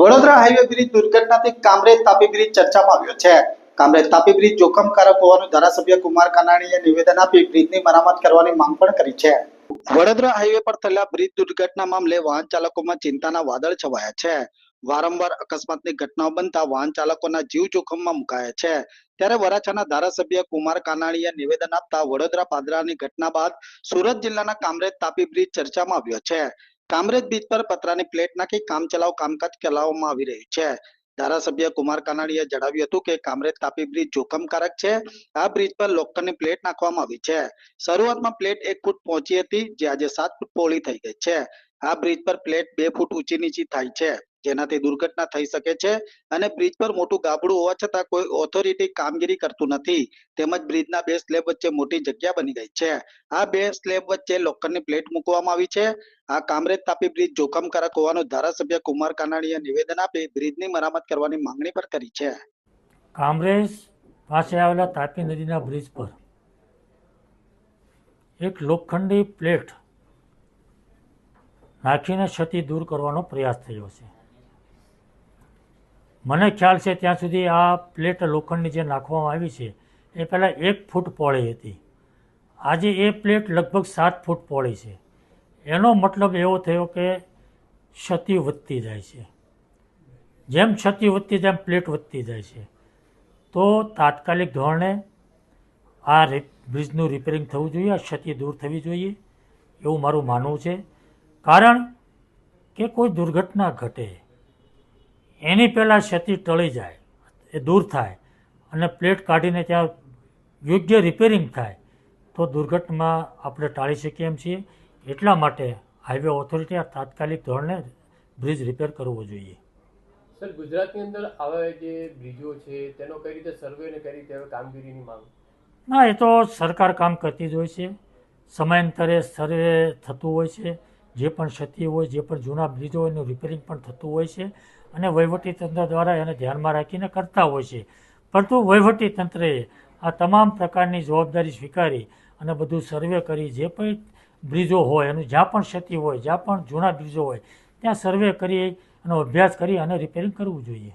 Vadodara highway bridge દુર્ઘટનાથી Kamrej Tapi bridge ચર્ચામાં આવ્યો છે. કામરેજ તાપી બ્રિજ જોખમકારક હોવાનું ધારાસભ્ય કુમાર કાનાણીએ નિવેદન આપી બ્રિજની મરામત કરવાની માંગ પણ કરી છે. વડોદરા હાઈવે પર થયેલા બ્રિજ દુર્ઘટના મામલે વાહન ચાલકોમાં ચિંતાના વાદળ છવાયા છે. વારંવાર અકસ્માતની ઘટનાઓ બનતા વાહન ચાલકોના જીવ જોખમમાં મુકાયા છે. ત્યારે વરાછાના ધારાસભ્ય કુમાર કાનાણીએ નિવેદન આપતા વડોદરા પાદરાની ઘટના બાદ સુરત જિલ્લાના કામરેજ તાપી બ્રિજ ચર્ચામાં આવ્યો છે. કામરેજ બ્રિજ પર પતરાની પ્લેટ નાખી કામ ચલાવ, કામકાજ ચલાવવામાં આવી રહ્યું છે. ધારાસભ્ય કુમાર કાનાણીએ જણાવ્યું હતું કે કામરેજ તાપી બ્રિજ જોખમકારક છે. આ બ્રિજ પર લોખંડની પ્લેટ નાખવામાં આવી છે. શરૂઆતમાં પ્લેટ એક ફૂટ પહોંચી હતી, જે આજે સાત ફૂટ પહોળી થઈ ગઈ છે. આ બ્રિજ પર પ્લેટ બે ફૂટ ઊંચી નીચી થાય છે, જેનાથી દુર્ઘટના થઈ શકે છે અને બ્રિજ પર મોટું ગાબડું હોવા છતાં કોઈ ઓથોરિટી કામગીરી કરતું નથી. તેમજ બ્રિજના બે સ્લેબ વચ્ચે મોટી જગ્યા બની ગઈ છે. આ બે સ્લેબ વચ્ચે લોખંડની પ્લેટ મૂકવામાં આવી છે. આ કામરેજ તાપી બ્રિજ જોખમકારક હોવાનું ધારાસભ્ય કુમાર કાનાણીએ નિવેદન આપી બ્રિજની મરામત કરવાની માંગણી પણ કરી છે. કામરેજ પાસે આવેલા તાપી નદીના બ્રિજ પર એક લોખંડી પ્લેટ નાખીને ક્ષતિ દૂર કરવાનો પ્રયાસ થયો છે. મને ખ્યાલ છે ત્યાં સુધી આ પ્લેટ લોખંડની જે નાખવામાં આવી છે, એ પહેલાં એક ફૂટ પહોળી હતી. આજે એ પ્લેટ લગભગ સાત ફૂટ પહોળી છે. એનો મતલબ એવો થયો કે ક્ષતિ વધતી જાય છે. જેમ ક્ષતિ વધતી તેમ પ્લેટ વધતી જાય છે. તો તાત્કાલિક ધોરણે આ બ્રિજનું રિપેરિંગ થવું જોઈએ, આ ક્ષતિ દૂર થવી જોઈએ એવું મારું માનવું છે. કારણ કે કોઈ દુર્ઘટના ઘટે એની પહેલાં ક્ષતિ ટળી જાય એ દૂર થાય અને પ્લેટ કાઢીને ત્યાં યોગ્ય રિપેરિંગ થાય તો દુર્ઘટના આપણે ટાળી શકીએ એમ છીએ. એટલા માટે હાઈવે ઓથોરિટી આ તાત્કાલિક ધોરણે બ્રિજ રિપેર કરવો જોઈએ. સર ગુજરાતની અંદર આવા જે બ્રિજો છે તેનો કઈ રીતે સર્વે અને કઈ રીતે કામગીરીની માંગ? ના એ તો સરકાર કામ કરતી જ હોય છે. સમયાંતરે સર્વે થતું હોય છે. જે પણ ક્ષતિ હોય, જે પણ જૂના બ્રિજો હોય, એનું રિપેરિંગ પણ થતું હોય છે અને વહીવટી તંત્ર દ્વારા એને ધ્યાનમાં રાખીને કરતા હોય છે. પરંતુ વહીવટી તંત્રએ આ તમામ પ્રકારની જવાબદારી સ્વીકારી અને બધું સર્વે કરી જે પણ બ્રિજો હોય, એનું જ્યાં પણ ક્ષતિ હોય, જ્યાં પણ જૂના બ્રિજો હોય, ત્યાં સર્વે કરી એનો અભ્યાસ કરી અને રિપેરિંગ કરવું જોઈએ.